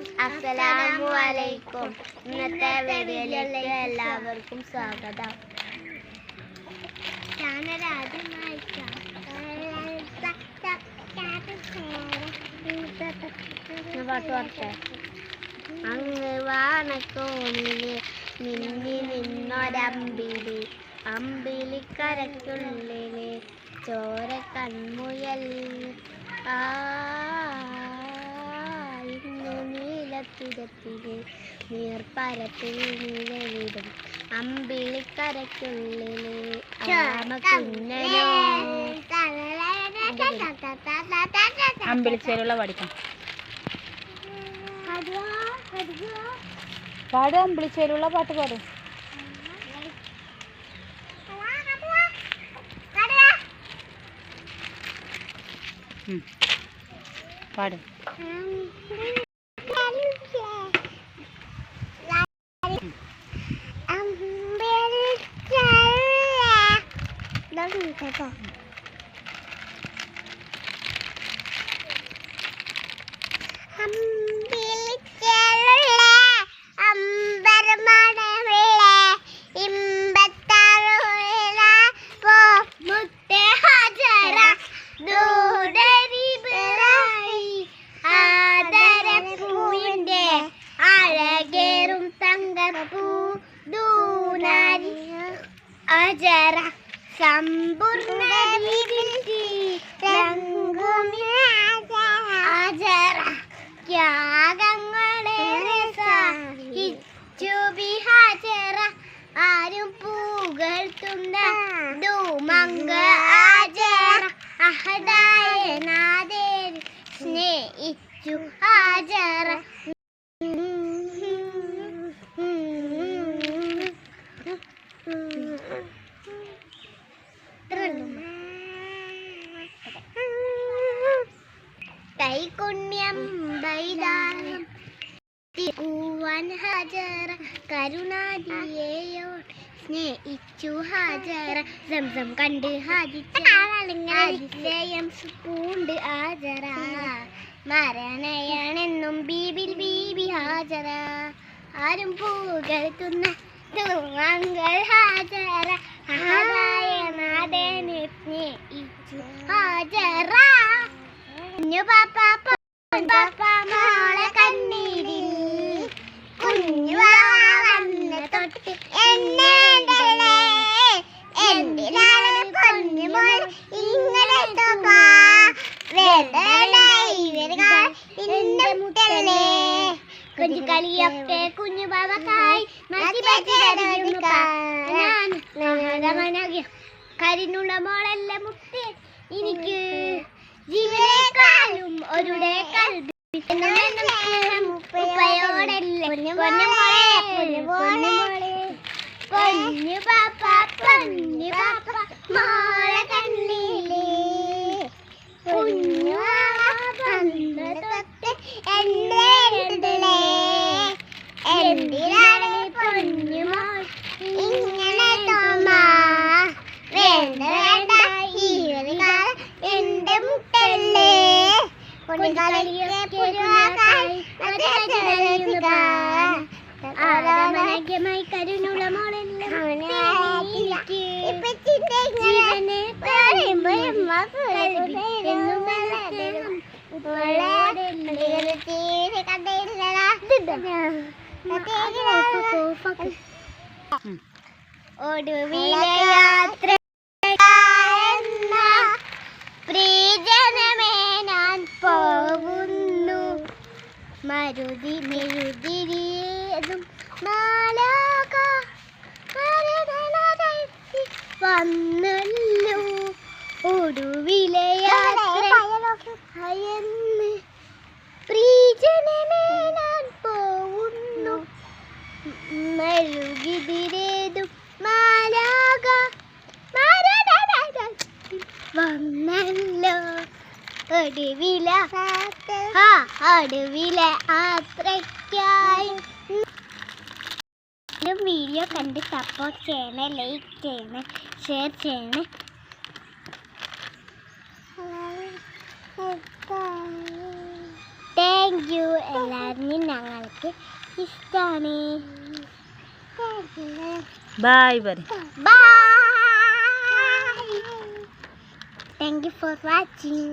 അസ്സലാമു അലൈക്കും. ഇന്നത്തെ വീഡിയോയിലേക്ക് എല്ലാവർക്കും സ്വാഗതം. ചാനൽ പാട്ട് പാടട്ടെ? അങ്ങ് വാണക്കോണിൽ മിന്നി നിന്നൊരമ്പിളി അമ്പിളിക്കരയ്ക്കുള്ളിൽ ചോര കൺമുയൽ. ആ നീലത്തിരത്തിൽ നീർപ്പരപ്പിൽ നിലവിടും. അമ്പിളിക്കരയ്ക്കുള്ളിൽ ആമ കുഞ്ഞനോ അമ്പിളിച്ചേലുള്ള പഠിക്കാം പാട് അമ്പിളിച്ചേരുള്ള പാട്ട് പാടും. പാട്. ആദരപ്പൂവിന്റെ അഴകേറും തങ്കപ്പൂ. ദൂനാരി അജര സമ്പൂർണ വിരിഞ്ചി രംഗുമി അജര ത്യാഗങ്ങളേറെ സഹിച്ചു ബിഹാജറ ആരും പൂകഴ്ത്തുന്ന ദുമങ്ക ആചര അഹദായ നാദേർ സ്നേഹിച്ചു ഹാജറ ഹാജറ. സ്നേഹിച്ചു ഹാജറ. സംസം കണ്ട് ഹാജിച്ചയം പൂണ്ട് ഹാജറ. മരണയാണെന്നും ബീബിൽ ബീബി ഹാജറ. ആരും പൂകഴ്ത്തുന്ന തൂങ്ങങ്ങൾ ഹാജറ. ആദായ നാടനെ സ്നേഹിച്ചു ഹാജറ. പാപ്പ മോളെ. കുഞ്ഞു കളിയൊക്കെ കുഞ്ഞു മാറ്റി കരിനുള്ള മോളല്ല മുട്ടി? എനിക്ക് ജീവനേക്കാളും ഒരുടെ കൽബി. പൊന്നു പാപ്പ പൊന്നു പാപ്പ മോളെ കണ്ണിലേ ആദാമനഗ്യമായി കരുണുള്ള ഒടുവിലെ യാത്ര എന്ന പ്രിയജനമേ ഞാൻ പോകുന്നു മരുതി മെഴുതിരിയതും മാലാക വന്നല്ലോ. ഒടുവിലെ യാത്ര പ്രീജനമേ ഞാൻ പോകുന്നു. മെഴുകിതിരേതും മാലാക മരണനരത്തി വന്നല്ലോ ഒടുവില ഒടുവില യാത്രയ്ക്കായി. വീഡിയോ കണ്ട് സപ്പോർട്ട് ചെയ്യണേ ലൈക്ക് ചെയ്യണേ ഷെയർ ചെയ്യണേ. താങ്ക് യു എല്ലാവരെയും ഞങ്ങൾക്ക് ഇഷ്ടമാണ് bye bye bye thank you for watching